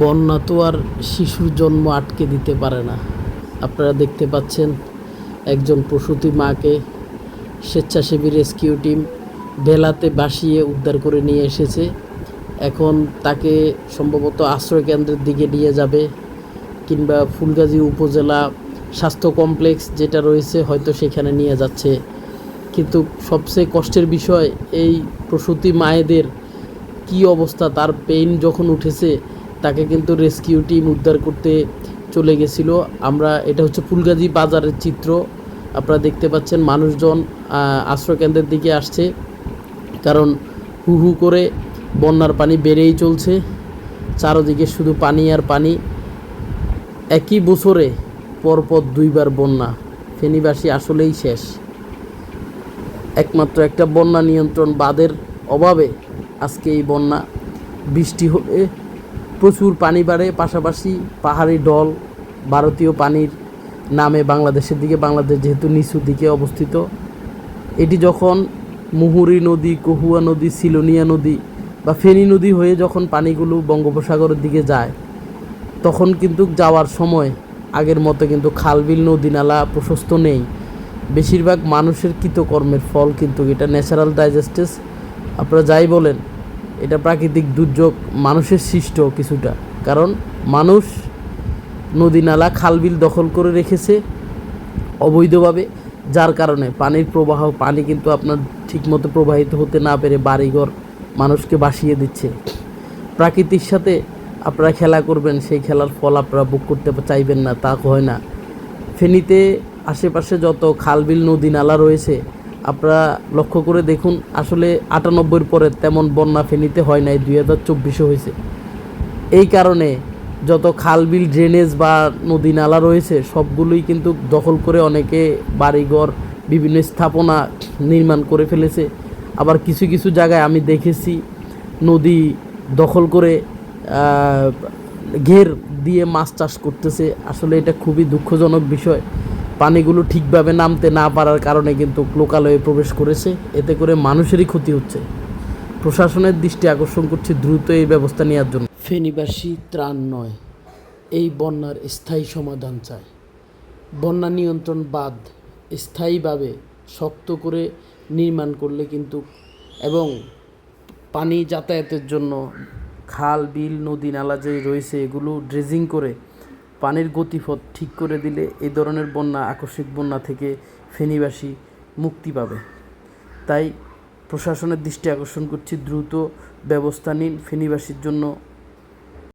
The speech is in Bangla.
বন্যা তো আর শিশুর জন্ম আটকে দিতে পারে না। আপনারা দেখতে পাচ্ছেন একজন প্রসূতি মাকে স্বেচ্ছাসেবী রেস্কিউ টিম ভেলাতে বাসিয়ে উদ্ধার করে নিয়ে এসেছে। এখন তাকে সম্ভবত আশ্রয় কেন্দ্রের দিকে নিয়ে যাবে কিংবা ফুলগাজী উপজেলা স্বাস্থ্য কমপ্লেক্স যেটা রয়েছে হয়তো সেখানে নিয়ে যাচ্ছে। কিন্তু সবচেয়ে কষ্টের বিষয়, এই প্রসূতি মায়েদের কি অবস্থা, তার পেইন যখন উঠেছে তাকে কিন্তু রেস্কিউ টিম উদ্ধার করতে চলে গেছিল। আমরা, এটা হচ্ছে ফুলগাজী বাজারের চিত্র। আপনারা দেখতে পাচ্ছেন মানুষজন আশ্রয়কেন্দ্রের দিকে আসছে। কারণ হু হু করে বন্যার পানি বেড়েই চলছে। চারদিকে শুধু পানি আর পানি। একই বছরে পরপর দুইবার বন্যা। ফেনীবাসী আসলেই শেষ। একমাত্র একটা বন্যা নিয়ন্ত্রণ বাদের অভাবে আজকে এই বন্যা বৃষ্টি হলে প্রচুর পানি বাড়ে, পাশাপাশি পাহাড়ি ডল ভারতীয় পানির নামে বাংলাদেশের দিকে, বাংলাদেশ যেহেতু নিচু দিকে অবস্থিত, এটি যখন মুহুরি নদী, কহুয়া নদী, সিলোনিয়া নদী বা ফেনী নদী হয়ে যখন পানিগুলো বঙ্গোপসাগরের দিকে যায়, তখন কিন্তু যাওয়ার সময় আগের মতো কিন্তু খালবিল নদী নালা প্রশস্ত নেই। বেশিরভাগ মানুষের কৃতকর্মের ফল কিন্তু এটা ন্যাচারাল ডাইজেস্টেস। আপনারা যাই বলেন এটা প্রাকৃতিক দুর্যোগ, মানুষের সৃষ্ট কিছুটা। কারণ মানুষ নদী, নালা খালবিল দখল করে রেখেছে অবৈধভাবে, যার কারণে পানির প্রবাহ, পানি কিন্তু আপনার ঠিকমতো প্রবাহিত হতে না পেরে বাড়িঘর মানুষকে বাসিয়ে দিচ্ছে। প্রাকৃতির সাথে আপনারা খেলা করবেন, সেই খেলার ফল আপনারা বুক করতে চাইবেন না, তা হয় না। ফেনীতে আশেপাশে যত খালবিল নদী, নালা রয়েছে আপনারা লক্ষ্য করে দেখুন, আসলে আটানব্বইয়ের পরে তেমন বন্যা ফেনীতে হয় নাই, দুই হাজার চব্বিশে হয়েছে। এই কারণে যত খালবিল ড্রেনেজ বা নদী নালা রয়েছে, সবগুলোই কিন্তু দখল করে অনেকে বাড়িঘর, বিভিন্ন স্থাপনা নির্মাণ করে ফেলেছে। আবার কিছু কিছু জায়গায় আমি দেখেছি, নদী দখল করে ঘের দিয়ে মাছ চাষ করতেছে। আসলে এটা খুবই দুঃখজনক বিষয়। পানিগুলো ঠিকভাবে নামতে না পারার কারণে কিন্তু লোকালয়ে প্রবেশ করেছে। এতে করে মানুষেরই ক্ষতি হচ্ছে। প্রশাসনের দৃষ্টি আকর্ষণ করছে দ্রুত এই ব্যবস্থা নেওয়ার জন্য। ফেনীবাসী ত্রাণ নয়। এই বন্যার স্থায়ী সমাধান চায়। বন্যা নিয়ন্ত্রণ বাঁধ স্থায়ীভাবে শক্ত করে নির্মাণ করলে কিন্তু এবং পানি যাতায়াতের জন্য খাল, বিল, নদী, নালা যে রয়েছে এগুলো ড্রেজিং করে পানির গতিপথ ঠিক করে দিলে এই ধরনের বন্যা, আকস্মিক বন্যা থেকে ফেনীবাসী মুক্তি পাবে। তাই প্রশাসনের দৃষ্টি আকর্ষণ করছি, দ্রুত ব্যবস্থা নিন ফেনীবাসীর জন্য।